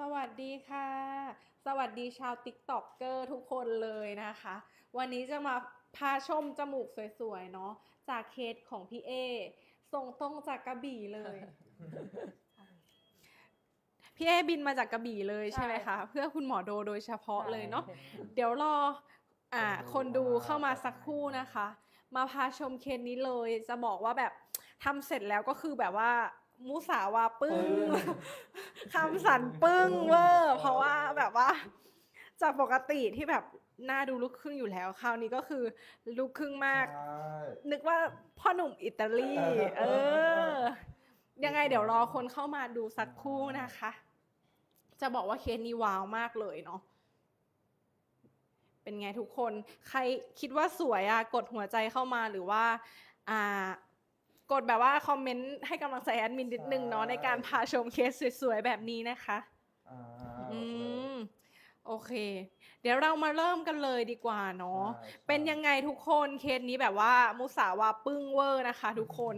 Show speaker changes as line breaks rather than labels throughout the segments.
สวัสดีค่ะ สวัสดีชาวติ๊กต็อกเกอร์ทุกคนเลยนะคะ วันนี้จะมาพาชมจมูกสวยๆ เนาะจากเคสของพี่เอส่งตรงจากกระบี่เลย พี่เอบินมาจากกระบี่เลยใช่ไหมคะเพื่อคุณหมอโดโดยเฉพาะเลยเนาะเดี๋ยวรออ่าคนดูเข้ามาสักครู่นะคะ มาพาชมเคสนี้เลยจะบอกว่าแบบทำเสร็จแล้วก็คือแบบว่า มุสาวาปึ้งคำสันปึ้งเวอร์เพราะว่าแบบว่า จากปกติที่แบบหน้าดูลูกครึ่งอยู่แล้ว คราวนี้ก็คือลูกครึ่งมาก
ใช่
นึกว่าพ่อหนุ่มอิตาลี เออ ยังไงเดี๋ยวรอคนเข้ามาดูสักครู่นะคะ จะบอกว่าเคสนี้ว้าวมากเลยเนาะเป็นไงทุกคน ใครคิดว่าสวยอะกดหัวใจเข้ามาหรือว่า อ่า กดแบบว่าคอมเมนต์ให้กำลังใจแอดมินนิดนึงเนาะในการพาชมเคสสวยๆแบบนี้นะคะ
อ่า
อืมโอเค เดี๋ยวเรามาเริ่มกันเลยดีกว่าเนาะ
ใช่ใช่
เป็นยังไงทุกคนเคสนี้แบบว่ามุสาวาปึ้งเวอร์นะคะ ทุกคน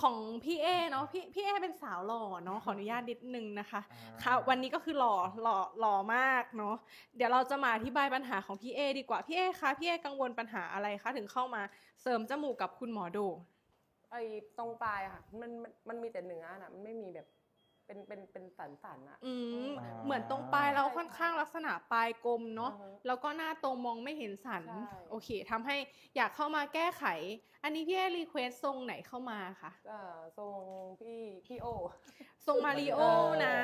ของพี่เอเนาะพี่พี่เอเป็นสาวหล่อเนาะขออนุญาตนิดนึงนะคะ
อ่า
ค่ะวันนี้ก็คือหล่อหล่อหล่อมากเนาะเดี๋ยวเราจะมาอธิบายปัญหาของพี่เอดีกว่าพี่เอคะพี่เอกังวลปัญหาอะไรคะถึงเข้ามาเสริมจมูกกับคุณหมอโด
ไอ้ตรงปลายอะค่ะมันมันมันมีแต่เนื้อน่ะมันไม่มีแบบ เป็นเป็นเป็นสันสันๆอะ
อืม
อ่า
เหมือนตรงปลายเราค่อนข้างลักษณะปลายกลมเนาะ
อือฮึ
แล้วก็หน้าตรงมองไม่เห็นสัน
ใช่
โอเคทำให้อยากเข้ามาแก้ไข อันนี้พี่เอรีเควสทรงไหนเข้ามาคะ
ก็ทรงพี่พี่โอ
ทรงมาริโอนะ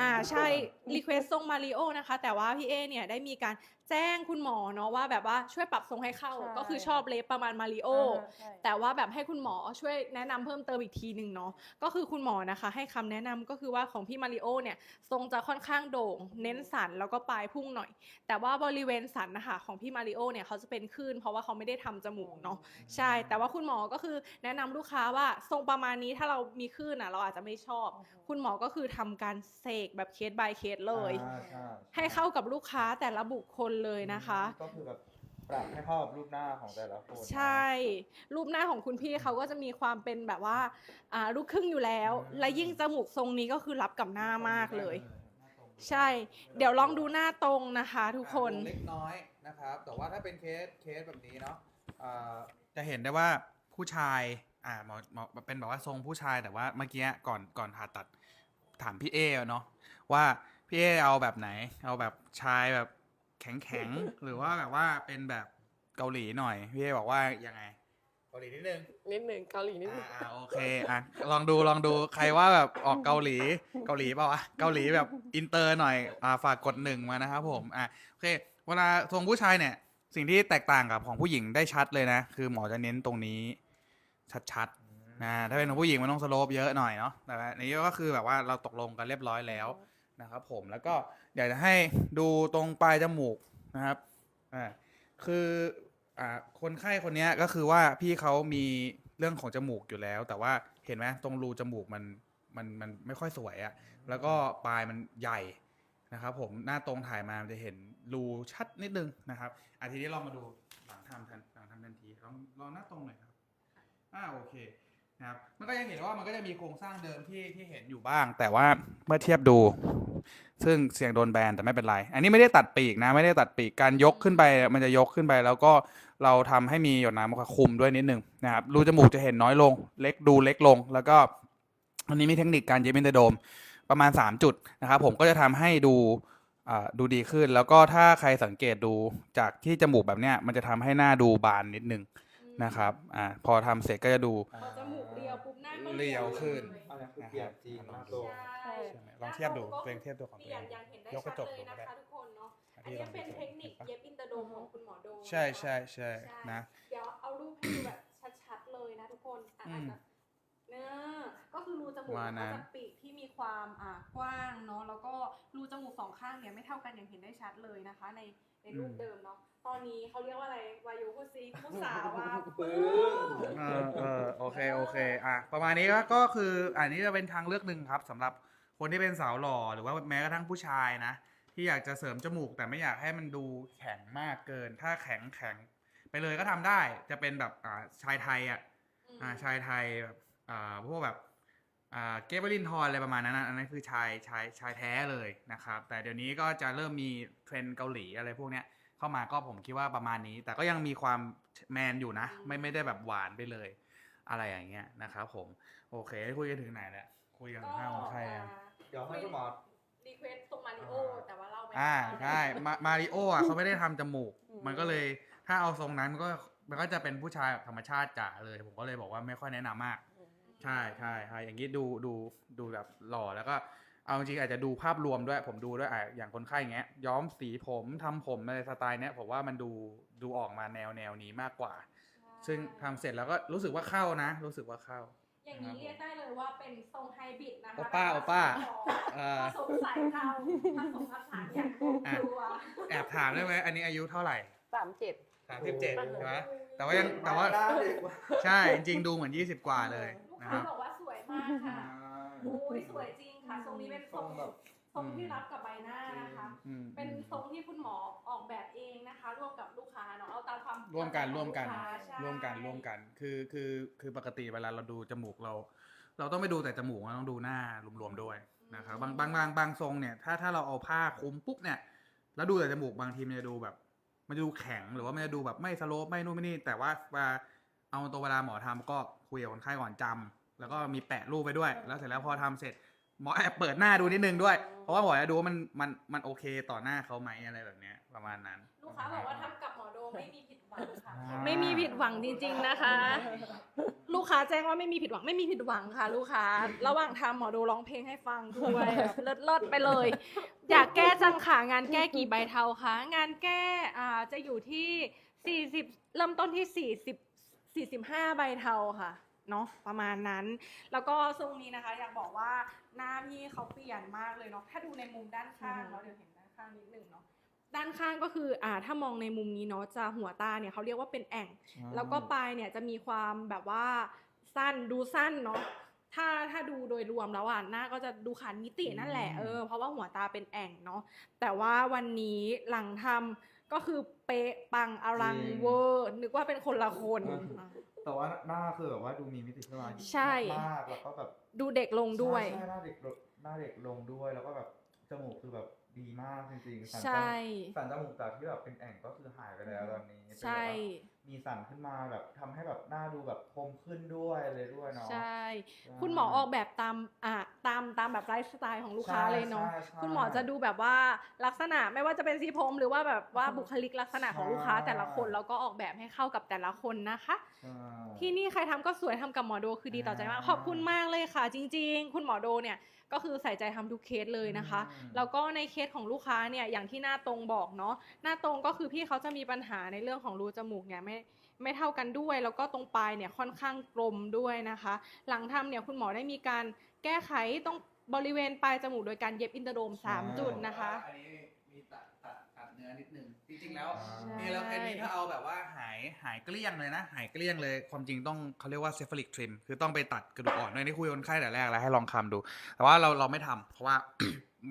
อ่าใช่รีเควสทรงมาริโอนะคะ แต่ว่าพี่เอเนี่ยได้มีการแจ้งคุณหมอเนาะว่าแบบว่าช่วยปรับทรงให้เข้า
ใช่
ก็คือชอบเล็บประมาณมาริโอา
ใช่
แต่ว่าแบบให้คุณหมอช่วยแนะนำเพิ่มเติมอีกทีหนึ่งเนาะก็คือคุณหมอนะคะ ให้คำแนะนำก็คือว่าของพี่มาริโอเนี่ยทรงจะค่อนข้างโด่ง เน้นสันแล้วก็ปลายพุ่งหน่อย แต่ว่าบริเวณสันนะคะของพี่มาริโอเนี่ยเขาจะเป็นคลื่นเพราะว่าเขาไม่ได้ทำจมูกเนาะใช่ แต่ว่าคุณหมอก็คือแนะนำลูกค้าว่าทรงประมาณนี้ถ้าเรามีคลื่นอะเราอาจจะไม่ชอบ
อือฮึ
คุณหมอก็คือทำการเสกแบบเคส by เคสเลย
อ่าช่
ให้เข้ากับลูกค้าแต่ละบุคคลเลยนะคะ
ก็คือแบบ ปรับให้เข้ากับรูปหน้าของแต่ละคน
ใช่ รูปหน้าของคุณพี่เขาก็จะมีความเป็นแบบว่าอ่าลูกครึ่งอยู่แล้ว และยิ่งจมูกทรงนี้ก็คือรับกับหน้ามากเลย ใช่ เดี๋ยวลองดูหน้าตรงนะคะ ทุกคน
อะดูเล็กน้อยนะครับ แต่ว่าถ้าเป็นเคสเคสแบบนี้เนาะอ่าจะเห็นได้ว่าผู้ชายอ่าหมอหมอเป็นแบบว่าทรงผู้ชายแต่ว่าเมื่อกี้ก่อนก่อนผ่าตัดถามพี่เอเนาะว่าพี่เอเอาแบบไหน เอาแบบชายแบบ แข็งแข็งๆ หรือว่าแบบว่าเป็นแบบเกาหลีหน่อย พี่เอบอกว่ายังไง เกาหลีนิดนึง
นิดหนึ่งเกาหลีนิดห
อ่า
นึ่ง
อ่าโอเคอะลองดูลองดูใครว่าแบบออกเกาหลีเกาหลีเปล่าวะเกาหลีแบบอินเตอร์หน่อยอ่าฝากกดหนึ่งมานะครับผมอะโอเค เวลาทรงผู้ชายเนี่ย สิ่งที่แตกต่างกับของผู้หญิงได้ชัดเลยนะ คือหมอจะเน้นตรงนี้ ชัดๆนะถ้าเป็นของผู้หญิงมันต้องสโลปเยอะหน่อยเนาะแต่ว่าอันนี้ก็คือแบบว่าเราตกลงกันเรียบร้อยแล้ว นะครับผมแล้วก็ อยากจะให้ดูตรงปลายจมูกนะครับอ่าคืออ่าคนไข้คนเนี้ยก็คือว่าพี่เขามีเรื่องของจมูกอยู่แล้ว แต่ว่าเห็นไหมตรงรูจมูกมันมันมันไม่ค่อยสวยอะแล้วก็ปลายมันใหญ่นะครับ ผมหน้าตรงถ่ายมามันจะเห็นรูชัดนิดนึงนะครับอาทีนี้ลองมาดูหลังทำทันหลังทำทันทีลองลองหน้าตรงหน่อยครับอ่าโอเค นะครับมันก็ยังเห็นว่ามันก็จะมีโครงสร้างเดิมที่ที่เห็นอยู่บ้าง แต่ว่าเมื่อเทียบดู ซึ่งเสียงโดนแบนแต่ไม่เป็นไร อันนี้ไม่ได้ตัดปีกนะ ไม่ได้ตัดปีกการยกขึ้นไป มันจะยกขึ้นไป แล้วก็เราทำให้มีหยดน้ำคุมด้วยนิดนึงนะครับรูจมูกจะเห็นน้อยลง เล็กดูเล็กลง แล้วก็อันนี้มีเทคนิคการเย็บอินเตอร์โดมประมาณ 3 จุดนะครับผมก็จะทำให้ดูดูดีขึ้น แล้วก็ถ้าใครสังเกตดูจากที่จมูกแบบเนี้ยมันจะทำให้หน้าดูบานนิดนึงนะครับอ่าพอทำเสร็จก็จะดู
พอจมู เรียวปุ๊บหน้าก็
เรียวขึ้น
เลย
อันนี้คือเปลี่ยนจริงหน้าตรง
ใช่
ใช่ไหมลองเทียบดูตัวเองเทียบตัวของตัว
เป
เอ
ลี่ยน
ง
อย่างเห็นได้
ยกก
ชั
ระ
ด
จก
เลย
ดู
นะ
ก็ได้
คะทุกคนเนาะ อัน
ที่
นี้
ลอง
เป็น
ดู
เทคนิคเย็บอินเตอร์โดมของคุณหมอโด
ใช่ใช่ใช่นะ
เดี๋ยวเอารูปให้ดูแบบชัดๆเลยนะทุกคนอะ
อื
อาจ
ม
จะ เนอะก็คือรูจมูก
ว่า
มัน
นั้
ก็
น
จะปีกที่มีความอ่ากว้างเนาะแล้วก็รูจมูกสองข้างเนี่ยไม่เท่ากันอย่างเห็นได้ชัดเลยนะคะ ในในรูปเดิมเนาะตอนนี้เขาเรียกว่าอะไรวายุคุซิมุสาวาปึ้ง
เออเออโอเคโอเคอะประมาณนี้ก็ก็คืออันนี้จะเป็นทางเลือกหนึ่งครับสำหรับคนที่เป็นสาวหล่อหรือว่าแม้กระทั่งผู้ชายนะ ที่อยากจะเสริมจมูกแต่ไม่อยากให้มันดูแข็งมากเกิน ถ้าแข็งแข็งไปเลยก็ทำได้จะเป็นแบบอ่าชายไทยอะ อ่าชายไทยแบบ อ่าพวกแบบอ่าเกเบลินทอนอะไรประมาณนั้นนะอันนั้นคือชายชายชายแท้เลยนะครับ แต่เดี๋ยวนี้ก็จะเริ่มมีเทรนด์เกาหลีอะไรพวกเนี้ยเข้ามาก็ผมคิดว่าประมาณนี้ แต่ก็ยังมีความแมนอยู่นะ ไม่ไม่ได้แบบหวานไปเลย อะไรอย่างเงี้ยนะครับผม โอเค คุยกันถึงไหนแล้วคุยกันถึงห้าของใครอะ
เดี๋ยวให้คุณหมอ
รีเควสตรงมาริโอแต่ว่าเราไม่
อ่า
ได้
ใช่มามาริโออะเขาไม่ได้ทำจมูก
อืม
มันก็เลยถ้าเอาทรงนั้นมันก็มันก็จะเป็นผู้ชายแบบธรรมชาติจ๋าเลย ผมก็เลยบอกว่าไม่ค่อยแนะนำมาก ใช่ใช่ใช่อย่างนี้ดูดูดูแบบหล่อแล้วก็เอาจริงๆอาจจะดูภาพรวมด้วยผมดูด้วยอะอย่างคนไข้อย่างเงี้ย ย้อมสีผมทำผมในสไตล์เนี้ยผมว่ามันดูดูออกมาแนวแนวนี้มากกว่า ซึ่งทำเสร็จแล้วก็รู้สึกว่าเข้านะ รู้สึกว่าเข้า
อย่างนี้เรียกได้เลยว่าเป็นทรงไฮบริดนะคะ
โอป้าโอป้าเออ
ผสมสายเข้าผสมผสานอย่างลงตัว
แอบถามได้ไหมอันนี้อายุเท่าไหร่
สามเจ็ด
สามสิบเจ็ดใช่ไหมแต่ว่ายังแต่ว่า
หน้เด็กว่ะ
ใช่จริงๆดูเหมือนยี่สิบกว่าเลย
ลูก
นะค
ค้า
รับ
บอกว่าสวยมากค่ะ โอ้ยสวยจริงค่ะ ทรงนี้เป็นทรงแบบทรงที่รับกับใบหน้านะคะ
อืม
เป็นทรงที่คุณหมอออกแบบเองนะคะ ร่วมกับลูกค้าเนาะเอาตามความ
ร่วมกัน
เข้าใจ
ร่วมกัน
ของลูค้าใช่
ร่วมกันร่วมกันคือคือคือปกติเวลาเราดูจมูกเรา เราต้องไม่ดูแต่จมูกเราต้องดูหน้ารวมๆด้วยนะครับบางบางบางบางทรงเนี่ยถ้าถ้าเราเอาผ้าคลุมปุ๊บเนี่ยแล้วดูแต่จมูกบางทีมันจะดูแบบ มันจะดูแข็งหรือว่ามันจะดูแบบไม่สโลปไม่นู่นไม่นี่แต่ว่าเวลา เอาตัวเวลาหมอทำก็คุยกับคนไข้ก่อนจำแล้วก็มีแปะรูปไปด้วย แล้วเสร็จแล้วพอทำเสร็จหมอแอบเปิดหน้าดูนิดนึงด้วย เพราะว่าหมอจะดูว่ามันมันมันโอเคต่อหน้าเขาไหมอะไรแบบเนี้ยประมาณนั้น
ลูกค้าบอกว่าทำกับหมอโดไม่มีผิดหวังค่ะ
อ่า
ไม่มีผิดหวังจริง ๆนะคะ ลูกค้าแจ้งว่าไม่มีผิดหวังไม่มีผิดหวังค่ะ ลูกค้า ระหว่างทำหมอดูร้องเพลงให้ฟังด้วยแบบเลิศเลิศๆไปเลย อยากแก้จังขางานแก้กี่ใบเทาคะงานแก้อ่าจะอยู่ที่ 40 เริ่มต้นที่40 45 ใบเทาค่ะเนาะประมาณนั้น แล้วก็ทรงนี้นะคะอยากบอกว่าหน้าพี่เขาเปลี่ยนมากเลยเนาะถ้าดูในมุมด้านข้างเนาะเดี๋ยวเห็นด้านข้างนิดนึงเนาะด้านข้างก็คืออ่าถ้ามองในมุมนี้เนาะจะหัวตาเนี่ยเขาเรียกว่าเป็นแอ่ง แล้วก็ปลายเนี่ยจะมีความแบบว่าสั้นดูสั้นเนาะถ้าถ้าดูโดยรวมแล้วอะหน้าก็จะดูขาดมิตินั่นแหละเออเพราะว่าหัวตาเป็นแอ่งเนาะแต่ว่าวันนี้หลังทำ ก็คือเป๊ะปังอลัง
จริง
เวอร์นึกว่าเป็นคนละคน
อืมแต่ว่าหน้าคือแบบว่าดูมีมิติขึ้นมา
ใช่
มากแล้วก็แบบ
ดูเด็กลงด้วย
ใช่หน้าเด็กลงหน้าเด็กลงด้วยแล้วก็แบบจมูกคือแบบดีมากจริงๆสันจมูก
ใช่
สันจมูกจากที่แบบเป็นแอ่งก็คือหายไปแล้วตอนนี้เป็นแบบว่า
ใช่
มีสันขึ้นมาแบบทำให้แบบหน้าดูแบบคมขึ้นด้วยเลยด้วยเนาะ
ใช่ คุณหมอออกแบบตามอะตามตามแบบไลฟ์สไตล์ของลูกค้าเลยเนาะ
ใช่ใช่
คุณหมอจะดูแบบว่าลักษณะไม่ว่าจะเป็นสีผมหรือว่าแบบว่าบุคลิกลักษณะของลูกค้าแต่ละคนแล้วก็ออกแบบให้เข้ากับแต่ละคนนะคะ
ใช่
ที่นี่ใครทำก็สวยทำกับหมอโดคือดีต่อใจมาก
อ่า
ขอบคุณมากเลยค่ะ จริง ๆ คุณหมอโดเนี่ย ก็คือใส่ใจทำทุกเคสเลยนะคะ
อืม
แล้วก็ในเคสของลูกค้าเนี่ยอย่างที่หน้าตรงบอกเนาะหน้าตรงก็คือพี่เขาจะมีปัญหาในเรื่องของรูจมูกเนี่ยไม่ไม่เท่ากันด้วย แล้วก็ตรงปลายเนี่ยค่อนข้างกลมด้วยนะคะ หลังทำเนี่ยคุณหมอได้มีการแก้ไขตรงบริเวณปลายจมูกโดยการเย็บอินเตอร์โดมสามจุดนะคะ
อันนี้มีตัดตัดตัดเนื้อนิดนึง จริงๆแล้ว
อ่า
ใช่
นี่แล้วแค่นี้ถ้าเอาแบบว่าหายหายเกลี้ยงเลยนะ หายเกลี้ยงเลยความจริงต้องเขาเรียกว่าเซฟ a ลิกทริมคือต้องไปตัดกระดูกอ่อนด้วยนี่คุยกับคนไข้แต่แรกแล้วให้ลองคำดู แต่ว่าเราเราไม่ทำเพราะว่า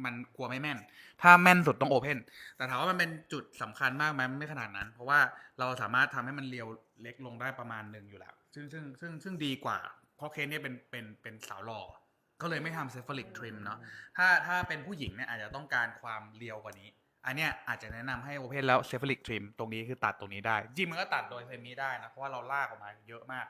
มันกลัวไม่แม่น ถ้าแม่นสุดต้องโอเพนแต่ถามว่ามันเป็นจุดสำคัญมากไหมมันไม่ขนาดนั้น เพราะว่าเราสามารถทำให้มันเรียวเล็กลงได้ประมาณหนึ่งอยู่แล้ว ซึ่งซึ่งซึ่งซึ่งดีกว่า เพราะเคสเนี่ยเป็นเป็นเป็นสาวหล่อก็เลยไม่ทำเซฟ a ลิกทริมเนาะถ้าถ้าเป็นผู้หญิงเนี่ยอาจจะต้องการความเรียวกว่านี้ อันเนี้ยอาจจะแนะนำให้โอเพนแล้วเซฟลิกทริมตรงนี้คือตัดตรงนี้ได้ จริงมันก็ตัดโดยเซมิได้นะ เพราะว่าเราลากออกมาเยอะมาก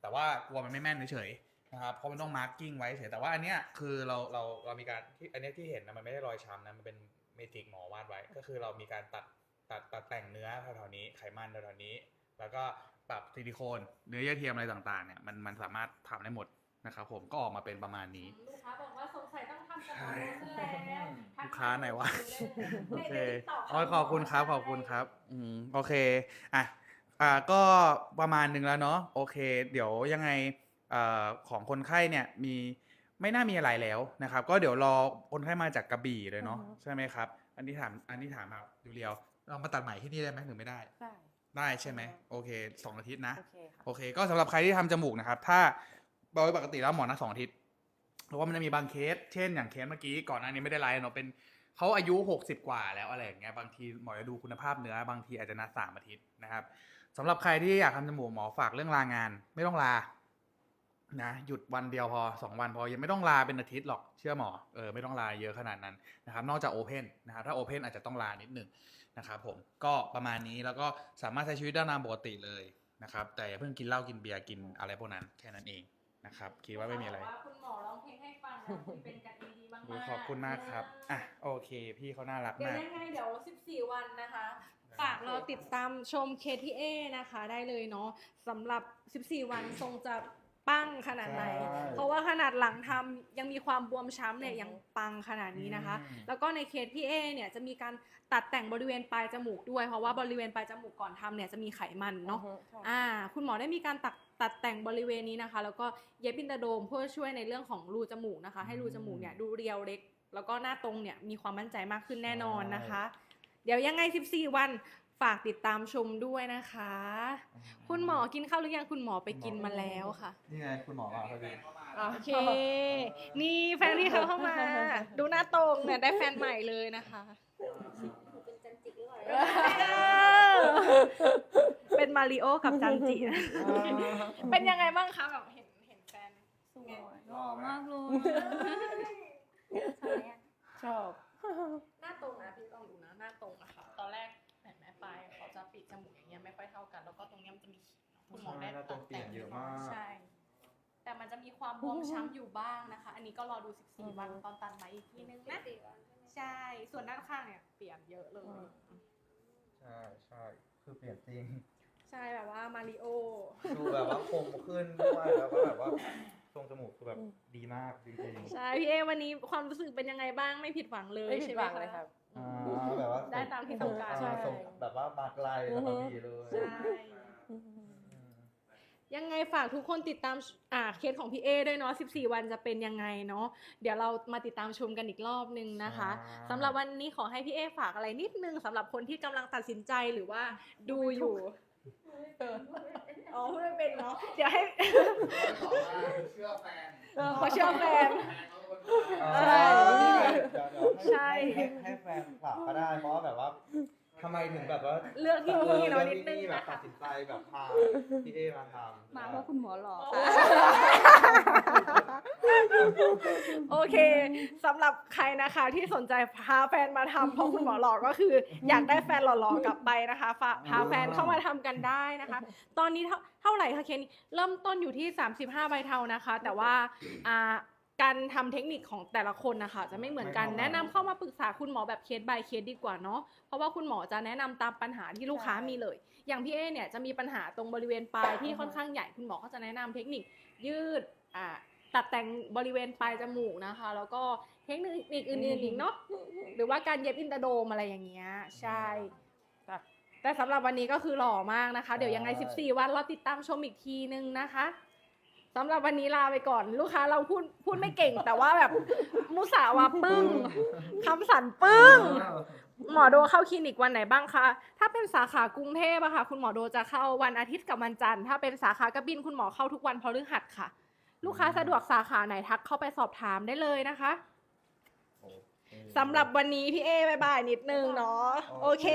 แต่ว่ากลัวมันไม่แม่นเฉยๆนะครับเพราะมันต้องมาร์กิ้งไว้เฉยแต่ว่าอันเนี้ยคือเราเราเรามีการที่อันเนี้ยที่เห็นนะมันไม่ได้รอยช้ำนะมันเป็นเมจิกหมอวาดไว้ ก็คือเรามีการตัดตัดตัดแต่งเนื้อแถวๆนี้ไขมันแถวๆนี้ แล้วก็ปรับซิลิโคนเนื้อเยื่อเทียมอะไรต่างๆเนี่ยมันมันสามารถทำได้หมดนะครับผมก็ออกมาเป็นประมาณนี้
ลูกค้าบอกว่าสงสัยต้อง ทำกับหมอโดซะแล้ว
ลูกค้าไหนวะ โอเค
ต่
อ๋อขอบคุณครับ ขอบคุณครับ อืม โอเค อะ อ่า ก็ประมาณหนึ่งแล้วเนาะ โอเค เดี๋ยวยังไงเอ่อของคนไข้เนี่ยมีไม่น่ามีอะไรแล้วนะครับ ก็เดี๋ยวรอคนไข้มาจากกระบี่เลยเนาะ
อือฮึ
ใช่ไหมครับ อันนี้ถาม อันนี้ถามแบบดูเรียว เรามาตัดใหม่ที่นี่ได้ไหมหรือไม่ได้
ได้
ได้ใช่ไหม โอเคสองอาทิตย์นะ
โอเคค่ะ
โอเคก็สำหรับใครที่ทำจมูกนะครับ ถ้าโดยปกติแล้วหมอนัดสองอาทิตย์ เพราะว่ามันจะมีบางเคส เช่นอย่างเคสเมื่อกี้ก่อนหน้านี้ไม่ได้ไลฟ์เนาะเป็นเขาอายุ 60 กว่าแล้วอะไรอย่างเงี้ยบางทีหมอจะดูคุณภาพเนื้อบางทีอาจจะนัดสามอาทิตย์นะครับสำหรับใครที่อยากทำจมูกหมอฝากเรื่องลางาน ไม่ต้องลานะหยุดวันเดียวพอสองวันพอยังไม่ต้องลาเป็นอาทิตย์หรอกเชื่อหมอเออไม่ต้องลาเยอะขนาดนั้นนะครับนอกจากโอเพนนะครับถ้าโอเพนอาจจะต้องลานิดหนึ่งนะครับผมก็ประมาณนี้แล้วก็สามารถใช้ชีวิตได้ตามปกติเลยนะครับแต่อย่าเพิ่งกินเหล้ากินเบียร์กินอะไรพวกนั้นแค่นั้นเอง นะครับ คิดว่าไม่มีอะไร
ว่าคุณหมอร้องเพลงให้ฟังนะเป็นกันเองดีมาก
อุ๊ย
ๆ
ขอบคุณมากครับ อะ โอเค พี่เขาน่ารัก
เดี๋ยว
มาก
ยังไงเดี๋ยว 14 วันนะคะฝากเราติดตามชม KTA นะคะได้เลยเนาะสำหรับ 14 วันทรงจะปังขนาดไหน
ใช่
เพราะว่าขนาดหลังทำยังมีความบวมช้ำเนี่ยยังปังขนาดนี้นะคะ
อืม
แล้วก็ในเคสพี่เอเนี่ยจะมีการตัดแต่งบริเวณปลายจมูกด้วย เพราะว่าบริเวณปลายจมูกก่อนทำเนี่ยจะมีไขมันเนาะ
อือฮึใช่
อ่า คุณหมอได้มีการตัด ตัดแต่งบริเวณนี้นะคะ แล้วก็เย็บอินเตอร์โดมเพื่อช่วยในเรื่องของรูจมูกนะคะ ให้รูจมูกเนี่ยดูเรียวเล็ก แล้วก็หน้าตรงเนี่ยมีความมั่นใจมากขึ้นแน่นอนนะคะ เดี๋ยวยังไง 14 วันฝากติดตามชมด้วยนะคะ คุณหมอกินข้าวหรือยังคุณหมอไปกินมาแล้วค่ะ
นี่ไงคุณหมอมาพอดี
อะ
โอเค นี่แฟนที่เขาเข้ามา ดูหน้าตรงเนี่ยได้แฟนใหม่เลยนะคะเป็น มาริโอกับจันจินะเป็นยังไงบ้างคะแบบเห็นเห็นแฟน
สวยหล่อมากเลย
ชอบ
หน้าตรงนะพี่ลองดูนะหน้าตรงอะค่ะ ตอนแรกแหมแม่ปลายเขาจะปิดจมูกอย่างเงี้ยไม่ค่อยเท่ากัน แล้วก็ตรงเนี้ยมันจะมีขีดเนาะคุณหมอได้
ใช่หน้าตรงเปลี่ยนเยอะมาก
ใช่ แต่มันจะมีความบวมช้ำอยู่บ้างนะคะ อันนี้ก็รอดู 14 วันตอนตัดไหมอีกทีนึงนะใช่ ส่วนด้านข้างเนี่ยเปลี่ยนเยอะเลย
ใช่ใช่คือเปลี่ยนจริง
ใช่แบบว่ามาริโอ
ดูแบบว่าคมขึ้นด้วยแล้วก็แบบว่าทรงจมูกคือแบบดีมากจริง
ใช่พี่เอวันนี้ความรู้สึกเป็นยังไงบ้างไม่ผิดหวังเลย
ไม่ผิด
ใช่
ห
ไหม
วังเลย
คะ
ครับ
ๆอ่าแบบว่า
ได้ตามที่ต้องการ
ใช่ ส่งแบบว่ามาไกลแล้วก็ดีเลย
ใช่
อืม
ยังไงฝากทุกคนติดตามอ่าเคสของพี่เอด้วยเนาะ 14 วันจะเป็นยังไงเนาะ เดี๋ยวเรามาติดตามชมกันอีกรอบนึงนะคะสำหรับวันนี้ขอให้พี่เอฝากอะไรนิดนึงสำหรับคนที่กำลังตัดสินใจหรือว่าดูอยู่ อ๋อพูดไม่เป็นเนาะเดี๋ยวให้
เชื่อแฟน
ขอเชื่อแฟน
ใช่
ใช่
ให้ให้แฟนคลับก็ได้ เพราะว่าแบบว่าทำไมถึงแบบว่า
เลือกที่นี่เนาะนิดนึง
แบบ
นะ
ตั
คะ
ดสินใจแบบพาพี่เอมาทำ
มาเพราะคุณหมอหล่อ
โอ โอเคสำหรับใครนะคะที่สนใจพาแฟนมาทำเพราะคุณหมอหลอกก็คือ อยากได้แฟนหล่อๆกลับไปนะคะฝากพาแฟนเข้ามาทำกันได้นะคะ ตอนนี้เท่าเท่าไหร่คะเคนเริ่มต้นอยู่ที่ 35ใบเทานะคะ แต่ว่าอ่าการทำเทคนิคของแต่ละคนนะคะจะไม่เหมือนกันแนะนำเข้ามาปรึกษาคุณหมอแบบเคส by เคสดีกว่าเนาะเพราะว่าคุณหมอจะแนะนำตามปัญหาที่ลูกค้ามีเลย อย่างพี่เอเนี่ยจะมีปัญหาตรงบริเวณปลายที่ค่อนข้างใหญ่คุณหมอก็จะแนะนำเทคนิคยืดอ่า ตัดแต่งบริเวณปลายจมูกนะคะ แล้วก็เทคนิคอื่นๆอีกเนาะหรือว่าการเย็บอินเตอร์โดมอะไรอย่างเงี้ยใช่
จ้ะ
แต่สำหรับวันนี้ก็คือหล่อมากนะคะ เดี๋ยวยังไง 14 วันเราติดตามชมอีกทีนึงนะคะสำหรับวันนี้ลาไปก่อนลูกค้าเราพูดพูดไม่เก่ง แต่ว่าแบบมุสาวาปึ้งคำสั่นปึ้ง หมอโดเข้าคลินิกวันไหนบ้างคะ ถ้าเป็นสาขากรุงเทพอะค่ะ คุณหมอโดจะเข้าวันอาทิตย์กับวันจันทร์ ถ้าเป็นสาขากระบินคุณหมอเข้าทุกวันพฤหัสค่ะ ลูกค้าสะดวกสาขาไหนทักเข้าไปสอบถามได้เลยนะคะ
โอเค
สำหรับวันนี้พี่เอบายบายนิดนึงเนาะโอเค